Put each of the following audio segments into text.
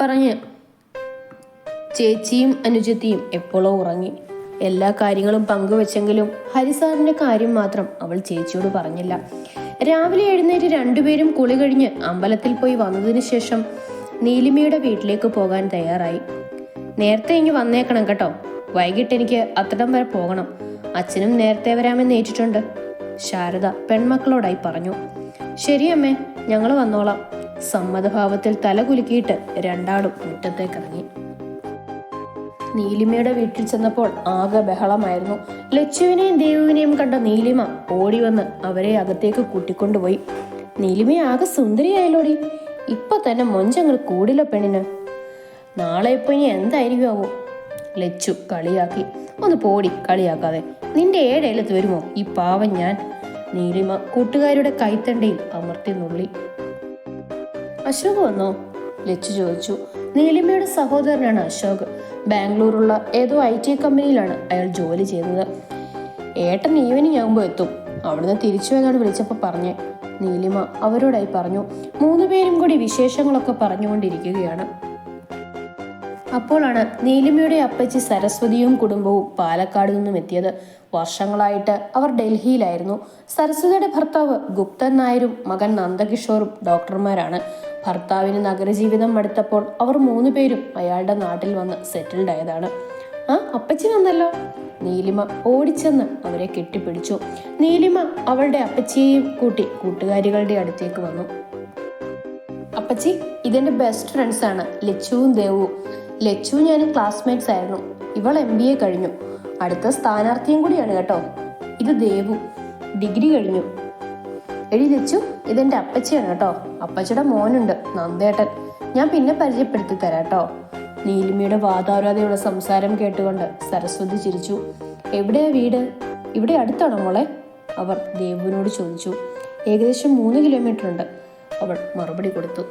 പറഞ്ഞ് ചേച്ചിയും അനുജത്തിയും എപ്പോഴോ ഉറങ്ങി. എല്ലാ കാര്യങ്ങളും പങ്കുവെച്ചെങ്കിലും ഹരിസാറിന്റെ കാര്യം മാത്രം അവൾ ചേച്ചിയോട് പറഞ്ഞില്ല. രാവിലെ എഴുന്നേറ്റ് രണ്ടുപേരും കുളി കഴിഞ്ഞ് അമ്പലത്തിൽ പോയി വന്നതിന് ശേഷം നീലിമയുടെ വീട്ടിലേക്ക് പോകാൻ തയ്യാറായി. നേരത്തെ ഇനി വന്നേക്കണം കേട്ടോ. വൈകിട്ട് എനിക്ക് അത്തടം വരെ പോകണം. അച്ഛനും നേരത്തെ വരാമെന്ന് ഏറ്റിട്ടുണ്ട്. ശാരദ പെൺമക്കളോടായി പറഞ്ഞു. ശരി അമ്മേ ഞങ്ങൾ വന്നോളാം. സമ്മതഭാവത്തിൽ തലകുലുക്കിയിട്ട് രണ്ടാളും മുറ്റത്തേക്കിറങ്ങി നീലിമയുടെ വീട്ടിൽ ചെന്നപ്പോൾ ആകെ ബഹളമായിരുന്നു. ലച്ചുവിനെയും ദേവുവിനെയും കണ്ട നീലിമ ഓടി വന്ന് അവരെ അകത്തേക്ക് കൂട്ടിക്കൊണ്ടുപോയി. നീലിമ ആകെ സുന്ദരിയായല്ലോടി. ഇപ്പൊ തന്നെ മൊഞ്ചങ്ങൾ കൂടില്ല പെണ്ണിന്? നാളെ ഇപ്പൊ ഇനി എന്തായിരിക്കും ആവോ ലച്ചു കളിയാക്കി. ഒന്ന് പോടി കളിയാക്കാതെ. നിന്റെ ഏഴേലത്ത് വരുമോ? ഈ പാവം ഞാൻ. നീലിമ കൂട്ടുകാരുടെ കൈത്തണ്ടയിൽ അമർത്തി നുള്ളി. അശോക് വന്നോ? ലച്ചു ചോദിച്ചു. നീലിമയുടെ സഹോദരനാണ് അശോക്. ബാംഗ്ലൂരുള്ള ഏതോ ഐ ടി കമ്പനിയിലാണ് അയാൾ ജോലി ചെയ്യുന്നത് ഏട്ടൻ ഈവനിങ് ആകുമ്പോൾ എത്തും. അവിടുന്ന് തിരിച്ചു എന്നാണ് വിളിച്ചപ്പോൾ പറഞ്ഞേ. നീലിമ അവരോടായി പറഞ്ഞു. മൂന്ന് പേരും കൂടി വിശേഷങ്ങളൊക്കെ പറഞ്ഞുകൊണ്ടിരിക്കുകയാണ്. അപ്പോഴാണ് നീലിമയുടെ അപ്പച്ചി സരസ്വതിയും കുടുംബവും പാലക്കാട് നിന്നും എത്തിയത്. വർഷങ്ങളായിട്ട് അവർ ഡൽഹിയിലായിരുന്നു. സരസ്വതിയുടെ ഭർത്താവ് ഗുപ്തൻ നായരും മകൻ നന്ദകിഷോറും ഡോക്ടർമാരാണ്. ഭർത്താവിന് നഗരജീവിതം മടുത്തപ്പോൾ അവർ മൂന്നുപേരും അയാളുടെ നാട്ടിൽ വന്ന് സെറ്റിൽഡ് ആയതാണ്. ആ അപ്പച്ചി വന്നല്ലോ. നീലിമ ഓടിച്ചെന്ന് അവരെ കെട്ടിപ്പിടിച്ചു. നീലിമ അവളുടെ അപ്പച്ചിയെയും കൂട്ടി കൂട്ടുകാരികളുടെ അടുത്തേക്ക് വന്നു. അപ്പച്ചി ഇതെന്റെ ബെസ്റ്റ് ഫ്രണ്ട്സ് ആണ് ലച്ചുവും ദേവും. ലച്ചു ഞാനും ക്ലാസ്മേറ്റ്സ് ആയിരുന്നു. ഇവൾ എം ബി എ കഴിഞ്ഞു. അടുത്ത സ്ഥാനാർത്ഥിയും കൂടിയാണ് കേട്ടോ. ഇത് ദേവു. ഡിഗ്രി കഴിഞ്ഞു. എടി ലച്ചു ഇതെന്റെ അപ്പച്ചിയാണ് കേട്ടോ. അപ്പച്ചിയുടെ മോനുണ്ട് നന്ദേട്ടൻ. ഞാൻ പിന്നെ പരിചയപ്പെടുത്തി തരാം കേട്ടോ. നീലിമയുടെ വാതാരാധയുള്ള സംസാരം കേട്ടുകൊണ്ട് സരസ്വതി ചിരിച്ചു. എവിടെയാ വീട്? ഇവിടെ അടുത്താണോ മോളെ? അവർ ദേവുവിനോട് ചോദിച്ചു. ഏകദേശം മൂന്ന് കിലോമീറ്റർ ഉണ്ട് അവൾ മറുപടി കൊടുത്തു.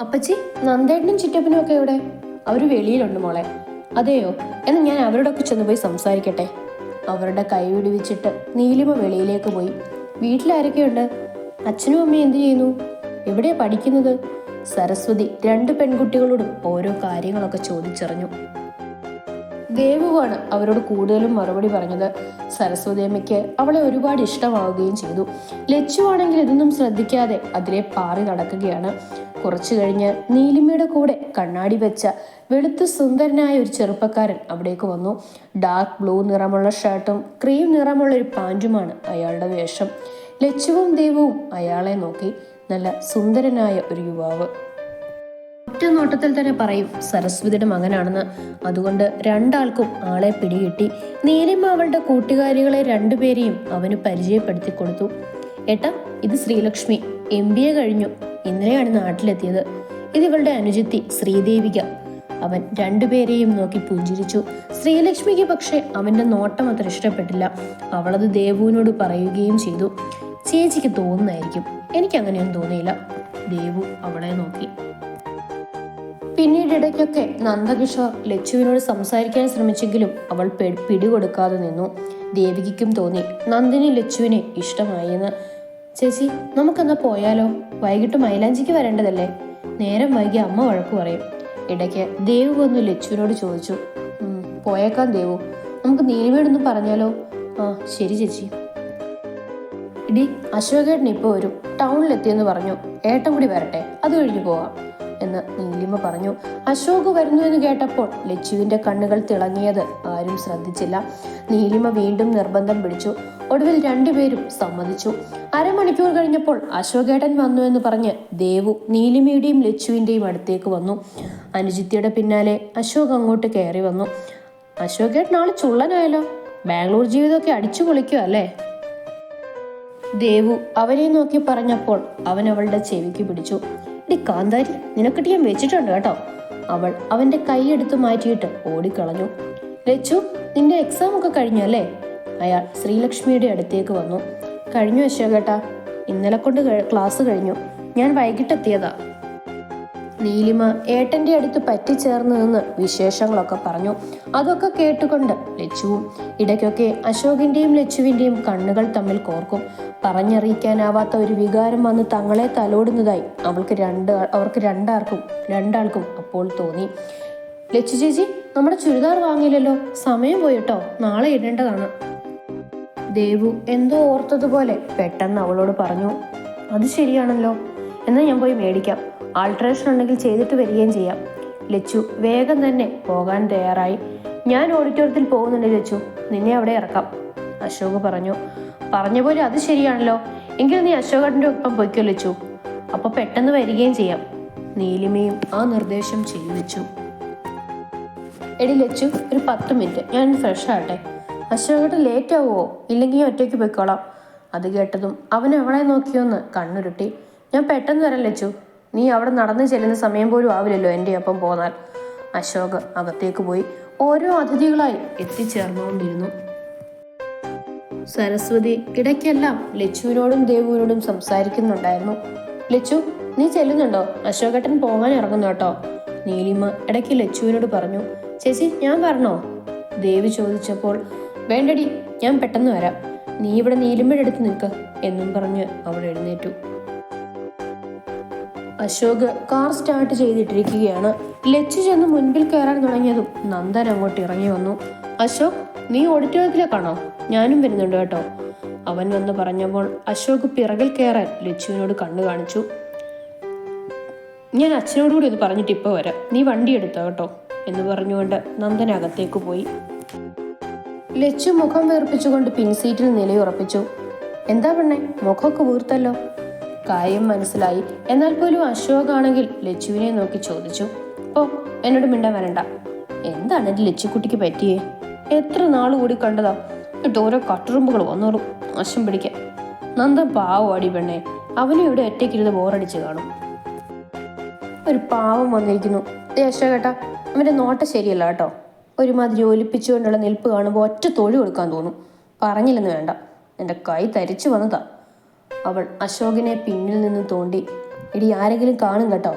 അപ്പച്ചി നന്ദേട്ടനും ചിറ്റപ്പനും ഒക്കെ എവിടെ? അവർ വെളിയിലുണ്ട് മോളെ. അതെയോ? എന്ന് ഞാൻ അവരോടൊക്കെ ചെന്ന് പോയി സംസാരിക്കട്ടെ. അവരുടെ കൈ വിടുവിച്ചിട്ട് നീലിമ വെളിയിലേക്ക് പോയി. വീട്ടിലാരൊക്കെയുണ്ട്? അച്ഛനും അമ്മയും എന്തു ചെയ്യുന്നു? എവിടെയാ പഠിക്കുന്നത്? സരസ്വതി രണ്ട് പെൺകുട്ടികളോടും ഓരോ കാര്യങ്ങളൊക്കെ ചോദിച്ചറിഞ്ഞു. ദേവുവാണ് അവരോട് കൂടുതലും മറുപടി പറഞ്ഞത്. സരസ്വതി അമ്മയ്ക്ക് അവളെ ഒരുപാട് ഇഷ്ടമാവുകയും ചെയ്തു. ലച്ചുവാണെങ്കിൽ ഇതൊന്നും ശ്രദ്ധിക്കാതെ അതിലെ പാറി നടക്കുകയാണ്. കുറച്ചു കഴിഞ്ഞ് നീലിമയുടെ കൂടെ കണ്ണാടി വെച്ച വെളുത്ത് സുന്ദരനായ ഒരു ചെറുപ്പക്കാരൻ അവിടേക്ക് വന്നു. ഡാർക്ക് ബ്ലൂ നിറമുള്ള ഷർട്ടും ക്രീം നിറമുള്ള ഒരു പാന്റുമാണ് അയാളുടെ വേഷം. ലച്ചുവും ദേവവും അയാളെ നോക്കി നല്ല സുന്ദരനായ ഒരു യുവാവ്. ഒറ്റ നോട്ടത്തിൽ തന്നെ പറയും സരസ്വതിയുടെ മകനാണെന്ന്. അതുകൊണ്ട് രണ്ടാൾക്കും ആളെ പിടികിട്ടി. നീലിമ അവളുടെ കൂട്ടുകാരികളെ രണ്ടുപേരെയും അവന് പരിചയപ്പെടുത്തി കൊടുത്തു. ഏട്ടാ ഇത് ശ്രീലക്ഷ്മി. എം. ബി. എ കഴിഞ്ഞു. ഇന്നലെയാണ് നാട്ടിലെത്തിയത്. ഇത് ഇവളുടെ അനുജത്തി ശ്രീദേവിക. അവൻ രണ്ടുപേരെയും നോക്കി പുഞ്ചിരിച്ചു. ശ്രീലക്ഷ്മിക്ക് പക്ഷെ അവന്റെ നോട്ടം അത്ര ഇഷ്ടപ്പെട്ടില്ല. അവളത് ദേവുവിനോട് പറയുകയും ചെയ്തു. ചേച്ചിക്ക് തോന്നുന്നതായിരിക്കും. എനിക്ക് അങ്ങനെയൊന്നും തോന്നിയില്ല. ദേവു അവളെ നോക്കി. പിന്നീട് ഇടയ്ക്കൊക്കെ നന്ദകിഷോർ ലച്ചുവിനോട് സംസാരിക്കാൻ ശ്രമിച്ചെങ്കിലും അവൾ പിടികൊടുക്കാതെ നിന്നു. ദേവികയ്ക്കും തോന്നി നന്ദിനി ലച്ചുവിനെ ഇഷ്ടമായി എന്ന് ചേച്ചി നമുക്കെന്നാ പോയാലോ? വൈകിട്ട് മൈലാഞ്ചിക്ക് വരേണ്ടതല്ലേ? നേരം വൈകി അമ്മ വഴക്ക് പറയും. ഇടയ്ക്ക് ദേവു വന്നു ലച്ചുവിനോട് ചോദിച്ചു. പോയേക്കാം ദേവു. നമുക്ക് നീലിമയോടൊന്നും പറഞ്ഞാലോ? ആ ശരി ചേച്ചി. ഇടി അശോകേട്ടൻ ഇപ്പോൾ വരും ടൗണിലെത്തിയെന്ന് പറഞ്ഞു. ഏട്ടൻ കൂടി വരട്ടെ അത് കഴിഞ്ഞു പോവാം എന്ന് നീലിമ പറഞ്ഞു. അശോക് വരുന്നു എന്ന് കേട്ടപ്പോൾ ലച്ചുവിന്റെ കണ്ണുകൾ തിളങ്ങിയത് ആരും ശ്രദ്ധിച്ചില്ല. നീലിമ വീണ്ടും നിർബന്ധം പിടിച്ചു. ഒടുവിൽ രണ്ടുപേരും സമ്മതിച്ചു. അരമണിക്കൂർ കഴിഞ്ഞപ്പോൾ അശോകേട്ടൻ വന്നു എന്ന് പറഞ്ഞ് ദേവു നീലിമയുടെയും ലച്ചുവിന്റെയും അടുത്തേക്ക് വന്നു. അനുജിത്തിയുടെ പിന്നാലെ അശോക് അങ്ങോട്ട് കയറി വന്നു. അശോകേട്ടൻ ആൾ ചുള്ളനായാലോ ബാംഗ്ലൂർ ജീവിതമൊക്കെ അടിച്ചു പൊളിക്കുക അല്ലേ ദേവു അവനെ നോക്കി പറഞ്ഞപ്പോൾ അവൻ അവളുടെ ചെവിക്ക് പിടിച്ചു. ഡി കാന്താരി നിനക്കിട്ട് ഞാൻ വെച്ചിട്ടുണ്ട് കേട്ടോ. അവൾ അവന്റെ കൈയെടുത്ത് മാറ്റിയിട്ട് ഓടിക്കളഞ്ഞു. ലച്ചു നിന്റെ എക്സാം ഒക്കെ കഴിഞ്ഞു അല്ലേ? അയാൾ ശ്രീലക്ഷ്മിയുടെ അടുത്തേക്ക് വന്നു. കഴിഞ്ഞു അശോകേട്ടാ ഇന്നലെ കൊണ്ട് ക്ലാസ് കഴിഞ്ഞു. ഞാൻ വൈകിട്ടെത്തിയതാ. നീലിമ ഏട്ടന്റെ അടുത്ത് പറ്റിച്ചേർന്നു നിന്ന് വിശേഷങ്ങളൊക്കെ പറഞ്ഞു. അതൊക്കെ കേട്ടുകൊണ്ട് ലച്ചുവും ഇടയ്ക്കൊക്കെ അശോകിന്റെയും ലച്ചുവിന്റെയും കണ്ണുകൾ തമ്മിൽ കോർക്കും. പറഞ്ഞറിയിക്കാനാവാത്ത ഒരു വികാരം വന്ന് തങ്ങളെ തലോടുന്നതായി അവൾക്ക് രണ്ട് അവർക്ക് രണ്ടാർക്കും രണ്ടാൾക്കും അപ്പോൾ തോന്നി. ലച്ചു ചേച്ചി നമ്മുടെ ചുരിദാർ വാങ്ങിയില്ലല്ലോ. സമയം പോയിട്ടോ. നാളെ ഇടേണ്ടതാണ്. ദേവു എന്തോ ഓർത്തതുപോലെ പെട്ടെന്ന് അവളോട് പറഞ്ഞു അത് ശരിയാണല്ലോ. എന്നാൽ ഞാൻ പോയി മേടിക്കാം. ആൾട്രേഷൻ ഉണ്ടെങ്കിൽ ചെയ്തിട്ട് വരികയും ചെയ്യാം. ലച്ചു വേഗം തന്നെ പോകാൻ തയ്യാറായി. ഞാൻ ഓഡിറ്റോറിയത്തിൽ പോകുന്നുണ്ട് ലച്ചു. നിന്നെ അവിടെ ഇറക്കാം. അശോക് പറഞ്ഞു. പറഞ്ഞ പോലെ അത് ശരിയാണല്ലോ. എങ്കിൽ നീ അശോകട്ടന്റെ ഒപ്പം പൊയ്ക്കോ ലച്ചു. അപ്പൊ പെട്ടെന്ന് വരികയും ചെയ്യാം. നീലിമയും ആ നിർദ്ദേശം ചെയ്തു വെച്ചു എടി ലച്ചു ഒരു പത്ത് മിനിറ്റ്. ഞാൻ ഫ്രഷ് ആകട്ടെ. അശോകട്ട് ലേറ്റ് ആവുമോ ഇല്ലെങ്കിൽ ഞാൻ ഒറ്റയ്ക്ക് പൊയ്ക്കോളാം. അത് കേട്ടതും അവൻ അവളെ നോക്കിയൊന്ന് കണ്ണുരുട്ടി. ഞാൻ പെട്ടെന്ന് വരാം ലച്ചു. നീ അവിടെ നടന്നു ചെല്ലുന്ന സമയം പോലും ആവില്ലല്ലോ എന്റെ ഒപ്പം പോന്നാൽ. അശോക് അകത്തേക്ക് പോയി ഓരോ അതിഥികളായി എത്തിച്ചേർന്നുകൊണ്ടിരുന്നു. സരസ്വതി ഇടയ്ക്കെല്ലാം ലച്ചുവിനോടും ദേവുവിനോടും സംസാരിക്കുന്നുണ്ടായിരുന്നു. ലച്ചു നീ ചെല്ലുന്നുണ്ടോ? അശോകേട്ടൻ പോകാൻ ഇറങ്ങുന്നു കേട്ടോ. നീലിമ ഇടയ്ക്ക് ലച്ചുവിനോട് പറഞ്ഞു ചേച്ചി ഞാൻ പറഞ്ഞോ ദേവി ചോദിച്ചപ്പോൾ വേണ്ടടി ഞാൻ പെട്ടെന്ന് വരാം. നീ ഇവിടെ നീലിമയുടെ അടുത്ത് നിൽക്ക് എന്നും പറഞ്ഞ് അവൾ എഴുന്നേറ്റു. അശോക് കാർ സ്റ്റാർട്ട് ചെയ്തിട്ടിരിക്കുകയാണ്. ലച്ചു ചെന്ന് മുൻപിൽ കയറാൻ തുടങ്ങിയതും നന്ദൻ അങ്ങോട്ട് ഇറങ്ങി വന്നു. അശോക് നീ ഓഡിറ്റോറിയത്തിലേക്കാണോ? ഞാനും വരുന്നുണ്ട് കേട്ടോ. അവൻ വന്ന് പറഞ്ഞപ്പോൾ അശോക് പിറകിൽ കയറാൻ ലച്ചുവിനോട് കണ്ണു കാണിച്ചു. ഞാൻ അച്ഛനോട് കൂടി ഇത് പറഞ്ഞിട്ട് ഇപ്പോൾ വരാം. നീ വണ്ടി എടുത്തോ കേട്ടോ? എന്ന് പറഞ്ഞുകൊണ്ട് നന്ദൻ അകത്തേക്ക് പോയി. ലച്ചു മുഖം വീർപ്പിച്ചുകൊണ്ട് പിൻസീറ്റിൽ നിലയുറപ്പിച്ചു. എന്താ പെണ്ണെ? മുഖമൊക്കെ വീർത്തല്ലോ. കാര്യം മനസ്സിലായി. എന്നാൽ പോലും അശോകാണെങ്കിൽ ലച്ചുവിനെ നോക്കി ചോദിച്ചു ഓ എന്നോട് മിണ്ടാൻ വരണ്ട. എന്താണ് എന്റെ ലച്ചുക്കുട്ടിക്ക് പറ്റിയേ? എത്ര നാൾ കൂടി കണ്ടതാ? എന്നിട്ട് ഓരോ കട്ടുറുമ്പുകൾ വന്നോളൂ വശം പിടിക്കാൻ. നന്ദ പാവം പെണ്ണെ. അവനെ ഇവിടെ ഒറ്റയ്ക്കിരുന്ന് ബോറടിച്ച് കാണും. ഒരു പാവം വന്നിരിക്കുന്നു. ദേ അശോകേട്ടാ അവന്റെ നോട്ട ശരിയല്ല കേട്ടോ. ഒരുമാതിരി ഒലിപ്പിച്ചുകൊണ്ടുള്ള നിൽപ്പ് കാണുമ്പോൾ ഒറ്റ തൊഴി കൊടുക്കാൻ തോന്നും. പറഞ്ഞില്ലെന്ന് വേണ്ട. എന്റെ കൈ തരിച്ചു വന്നതാ. അവൾ അശോകിനെ പിന്നിൽ നിന്ന് തോണ്ടി ഇടി ആരെങ്കിലും കാണും കേട്ടോ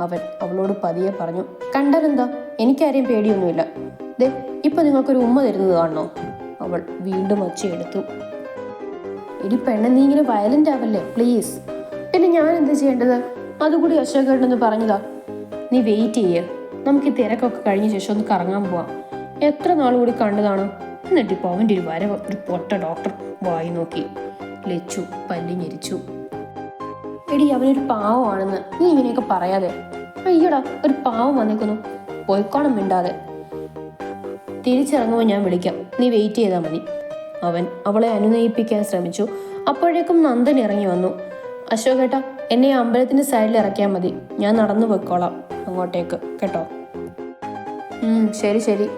അവൻ അവളോട് പതിയെ പറഞ്ഞു. കണ്ടാലെന്താ? എനിക്കാരെയും പേടിയൊന്നുമില്ല. ദേ ഇപ്പൊ നിങ്ങൾക്കൊരു ഉമ്മ തരുന്നത് കാണണോ? അവൾ വീണ്ടും ഒച്ചയെടുത്തു ഇടി പെണ്ണ നീ ഇങ്ങനെ വയലന്റ് ആവല്ലേ? പ്ലീസ് പിന്നെ ഞാൻ എന്ത് ചെയ്യേണ്ടത്? അതുകൂടി അശോകേട്ടനൊന്ന് പറഞ്ഞതാ. നീ വെയിറ്റ് ചെയ്യേ. നമുക്ക് ഈ തിരക്കൊക്കെ കഴിഞ്ഞ ശേഷം ഒന്ന് കറങ്ങാൻ പോവാം. എത്ര നാൾ കൂടി കണ്ടതാണ്? എന്നിട്ടിപ്പോ അവന്റെ ഒരു വരവ് ഒരു പൊട്ട ഡോക്ടർ വായി നോക്കി. ലച്ചു പല്ലി ഞെരിച്ചു. എടി അവനൊരു പാവമാണെന്ന്. നീ ഇങ്ങനെയൊക്കെ പറയാതെ. അയ്യടാ ഒരു പാവം വന്നേക്കുന്നു. പോയിക്കോണം മിണ്ടാതെ. തിരിച്ചിറങ്ങുമ്പോൾ ഞാൻ വിളിക്കാം. നീ വെയിറ്റ് ചെയ്താൽ മതി. അവൻ അവളെ അനുനയിപ്പിക്കാൻ ശ്രമിച്ചു. അപ്പോഴേക്കും നന്ദൻ ഇറങ്ങി വന്നു. അശോകേട്ടാ എന്നെ ആ അമ്പലത്തിന്റെ സൈഡിൽ ഇറക്കിയാൽ മതി. ഞാൻ നടന്നു പോയിക്കോളാം അങ്ങോട്ടേക്ക്. കേട്ടോ? ശരി ശരി.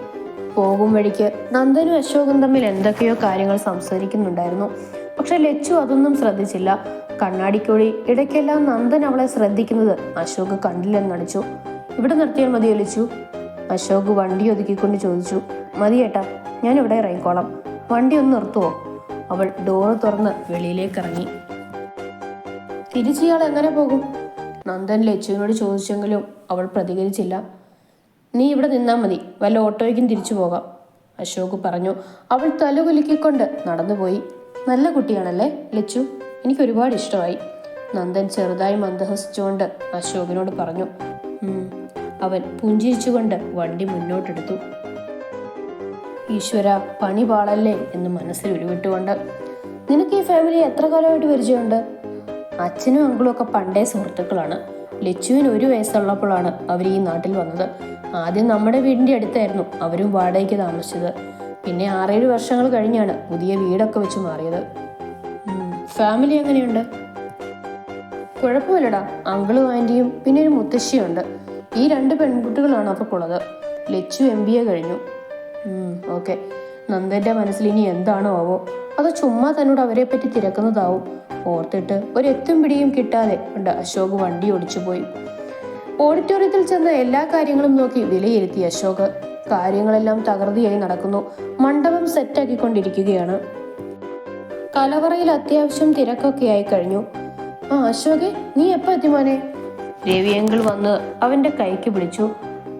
പോകും വഴിക്ക് നന്ദനും അശോകും തമ്മിൽ എന്തൊക്കെയോ കാര്യങ്ങൾ സംസാരിക്കുന്നുണ്ടായിരുന്നു. പക്ഷെ ലച്ചു അതൊന്നും ശ്രദ്ധിച്ചില്ല. കണ്ണാടിക്കൊഴി ഇടയ്ക്കെല്ലാം നന്ദൻ അവളെ ശ്രദ്ധിക്കുന്നത് അശോക് കണ്ടില്ലെന്ന് നടിച്ചു. ഇവിടെ നിർത്തിയാൽ മതിയോ ലച്ചു? അശോക് വണ്ടി ഒതുക്കിക്കൊണ്ട് ചോദിച്ചു. മതി ഏട്ടാ ഞാൻ ഇവിടെ ഇറങ്ങിക്കോളാം. വണ്ടി ഒന്ന് നിർത്തുവോ? അവൾ ഡോറ് തുറന്ന് വെളിയിലേക്ക് ഇറങ്ങി. തിരിച്ചയാൾ എങ്ങനെ പോകും? നന്ദൻ ലച്ചുവിനോട് ചോദിച്ചെങ്കിലും അവൾ പ്രതികരിച്ചില്ല. നീ ഇവിടെ നിന്നാൽ മതി. വല്ല ഓട്ടോയ്ക്കും തിരിച്ചു പോകാം. അശോക് പറഞ്ഞു അവൾ തലകുലുക്കിക്കൊണ്ട് നടന്നുപോയി. നല്ല കുട്ടിയാണല്ലേ ലച്ചു? എനിക്ക് ഒരുപാട് ഇഷ്ടമായി. നന്ദൻ ചെറുതായി മന്ദഹസിച്ചുകൊണ്ട് അശോകിനോട് പറഞ്ഞു അവൻ പുഞ്ചിരിച്ചുകൊണ്ട് വണ്ടി മുന്നോട്ടെടുത്തു. ഈശ്വര പണി പാളല്ലേ എന്ന് മനസ്സിൽ ഉരുവിട്ടുകൊണ്ട് നിനക്ക് ഈ ഫാമിലി എത്ര കാലമായിട്ട് പരിചയമുണ്ട്? അച്ഛനും അങ്കിളും ഒക്കെ പണ്ടേ സുഹൃത്തുക്കളാണ്. ലച്ചുവിന് ഒരു വയസ്സുള്ളപ്പോഴാണ് അവർ ഈ നാട്ടിൽ വന്നത്. ആദ്യം നമ്മുടെ വീടിന്റെ അടുത്തായിരുന്നു അവരും വാടകയ്ക്ക് താമസിച്ചത്. പിന്നെ ആറേഴ് വർഷങ്ങൾ കഴിഞ്ഞാണ് പുതിയ വീടൊക്കെ വെച്ച് മാറിയത്. ഫാമിലി എങ്ങനെയുണ്ട്? കുഴപ്പമില്ലടാ. അങ്കിളും ആന്റിയും പിന്നെ ഒരു മുത്തശ്ശിയുണ്ട്. ഈ രണ്ട് പെൺകുട്ടികളാണ് അവർക്കുള്ളത് ലച്ചു എം ബി എ കഴിഞ്ഞു. ഓക്കെ നന്ദന്റെ മനസ്സിൽ ഇനി എന്താണോ ആവോ? അത് ചുമ്മാ തന്നോട് അവരെ പറ്റി തിരക്കുന്നതാവും? ഓർത്തിട്ട് ഒരു എത്തും പിടിയും കിട്ടാതെ ഉണ്ട്. അശോക് വണ്ടി ഓടിച്ചു പോയി. ഓഡിറ്റോറിയത്തിൽ ചെന്ന് എല്ലാ കാര്യങ്ങളും നോക്കി വിലയിരുത്തി അശോക്. കാര്യങ്ങളെല്ലാം തകൃതിയായി നടക്കുന്നു. മണ്ഡപം സെറ്റാക്കിക്കൊണ്ടിരിക്കുകയാണ്. കലവറയിൽ അത്യാവശ്യം തിരക്കൊക്കെ ആയി കഴിഞ്ഞു. ആ അശോകെ നീ എപ്പോ എത്തി മോനെ? രവിയങ്കിൾ വന്ന് അവന്റെ കൈക്ക് പിടിച്ചു.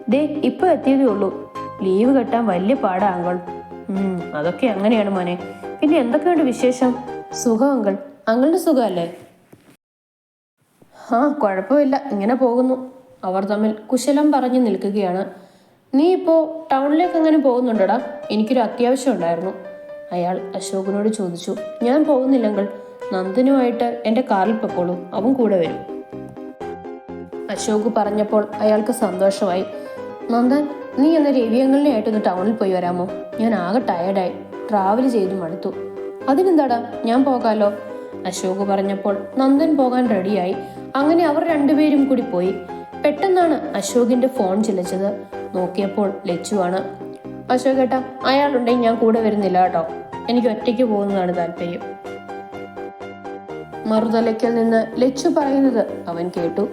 ദേ ഇപ്പൊ എത്തിയതേ ഉള്ളൂ. ലീവ് കെട്ടാൻ വലിയ പാടാ അങ്കൾ. അതൊക്കെ അങ്ങനെയാണ് മോനെ. പിന്നെ എന്തൊക്കെയുണ്ട് വിശേഷം? സുഖം അങ്കൾ. അങ്കളുടെ സുഖമല്ലേ? ആ കുഴപ്പമില്ല. ഇങ്ങനെ പോകുന്നു. അവർ തമ്മിൽ കുശലം പറഞ്ഞു നിൽക്കുകയാണ്. നീ ഇപ്പോ ടൗണിലേക്ക് അങ്ങനെ പോകുന്നുണ്ടടാ? എനിക്കൊരു അത്യാവശ്യം ഉണ്ടായിരുന്നു. അയാൾ അശോകനോട് ചോദിച്ചു. ഞാൻ പോകുന്നില്ലെങ്കിൽ നന്ദനുമായിട്ട് എന്റെ കാറിൽ പൊക്കോളൂ. അവൻ കൂടെ വരും. അശോക് പറഞ്ഞപ്പോൾ അയാൾക്ക് സന്തോഷമായി. നന്ദൻ നീ എന്ന രവിയങ്ങളിനെ ആയിട്ടൊന്ന് ടൗണിൽ പോയി വരാമോ? ഞാൻ ആകെ ടയർഡായി ട്രാവൽ ചെയ്തു മടുത്തു. അതിനെന്താടാ? ഞാൻ പോകാലോ? അശോക് പറഞ്ഞപ്പോൾ നന്ദൻ പോകാൻ റെഡിയായി അങ്ങനെ അവർ രണ്ടുപേരും കൂടി പോയി. പെട്ടെന്നാണ് അശോകിന്റെ ഫോൺ ചിലച്ചത് നോക്കിയപ്പോൾ ലച്ചുവാണ്. അശോക് ഏട്ടാ അയാളുണ്ടെങ്കിൽ ഞാൻ കൂടെ വരുന്നില്ല കേട്ടോ. എനിക്ക് ഒറ്റയ്ക്ക് പോകുന്നതാണ് താല്പര്യം. മറുതലയ്ക്കൽ നിന്ന് ലച്ചു പറയുന്നത് അവൻ കേട്ടു.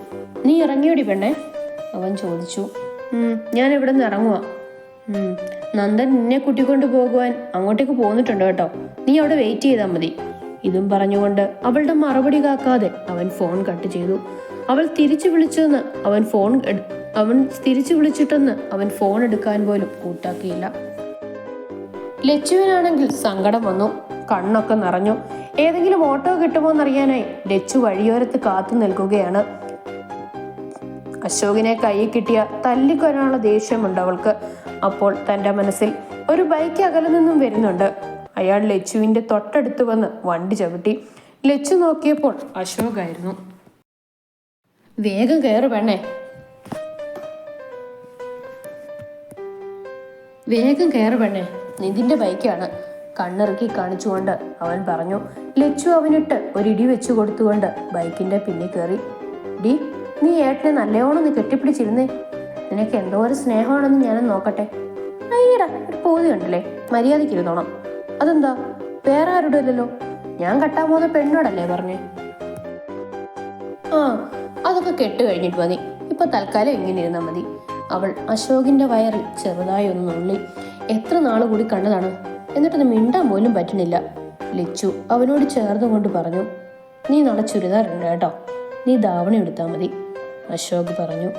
നീ ഇറങ്ങിയോടി പെണ്ണേ? അവൻ ചോദിച്ചു. "ഉം, ഞാൻ ഇവിടെ നിന്ന് ഇറങ്ങുക നന്ദൻ നിന്നെ കുട്ടിക്കൊണ്ട് പോകുവാൻ അങ്ങോട്ടേക്ക് പോന്നിട്ടുണ്ട് കേട്ടോ. നീ അവിടെ വെയിറ്റ് ചെയ്താൽ മതി. ഇതും പറഞ്ഞുകൊണ്ട് അവളുടെ മറുപടി കാക്കാതെ അവൻ ഫോൺ കട്ട് ചെയ്തു. അവൾ തിരിച്ചു വിളിച്ചെന്ന് അവൻ ഫോൺ അവൻ തിരിച്ചു വിളിച്ചിട്ടെന്ന് അവൻ ഫോൺ എടുക്കാൻ പോലും കൂട്ടാക്കിയില്ല. ലച്ചുവിനാണെങ്കിൽ സങ്കടം വന്നു. കണ്ണൊക്കെ നിറഞ്ഞു. ഏതെങ്കിലും ഓട്ടോ കിട്ടുമോ എന്നറിയാനായി ലച്ചു വഴിയോരത്ത് കാത്തു നിൽക്കുകയാണ്. അശോകിനെ കൈ കിട്ടിയ തല്ലിക്കൊരാനുള്ള ദേഷ്യമുണ്ട് അവൾക്ക്. അപ്പോൾ തന്റെ മനസ്സിൽ ഒരു ബൈക്ക് അകലെ നിന്നും വരുന്നുണ്ട്. അയാൾ ലച്ചുവിന്റെ തൊട്ടടുത്ത് വന്ന് വണ്ടി ചവിട്ടി. ലച്ചു നോക്കിയപ്പോൾ അശോകായിരുന്നു. വേഗം കയറ് പെണ്ണേ. വേഗം കയറ് പെണ്ണേ. നിതിന്റെ ബൈക്കാണ്. കണ്ണിറുക്കി കാണിച്ചുകൊണ്ട് അവൻ പറഞ്ഞു ലച്ചു അവനിട്ട് ഒരിടി വെച്ചു കൊടുത്തുകൊണ്ട് ബൈക്കിന്റെ പിന്നിൽ കയറി ഡി നീ ഏട്ടനെ നല്ലോണം നീ കെട്ടിപ്പിടിച്ചിരുന്നേ. നിനക്ക് എന്തോ ഒരു സ്നേഹമാണെന്ന് ഞാൻ നോക്കട്ടെ. അയ്യടാ ഒരു പോതി ഉണ്ടല്ലേ മര്യാദയ്ക്ക് ഇരുന്നോണം. അതെന്താ? വേറെ ആരുടെ അല്ലല്ലോ ഞാൻ കെട്ടാൻ പോകുന്ന പെണ്ണോടല്ലേ പറഞ്ഞേ? ആ അതൊക്കെ കെട്ട് കഴിഞ്ഞിട്ട് മതി. ഇപ്പൊ തൽക്കാലം ഇങ്ങനെ ഇരുന്നാൽ മതി. അവൾ അശോകിന്റെ വയറിൽ ചെറുതായി ഒന്ന് നുള്ളി. എത്ര നാൾ കൂടി കണ്ടതാണ്? എന്നിട്ടത് മിണ്ടാൻ പോലും പറ്റണില്ല ലിച്ചു അവനോട് ചേർന്നുകൊണ്ട് പറഞ്ഞു നീ നാളെ ചുരിദാറുണ്ട് കേട്ടോ. നീ ധാവണി എടുത്താൽ മതി. അശോക് പറഞ്ഞു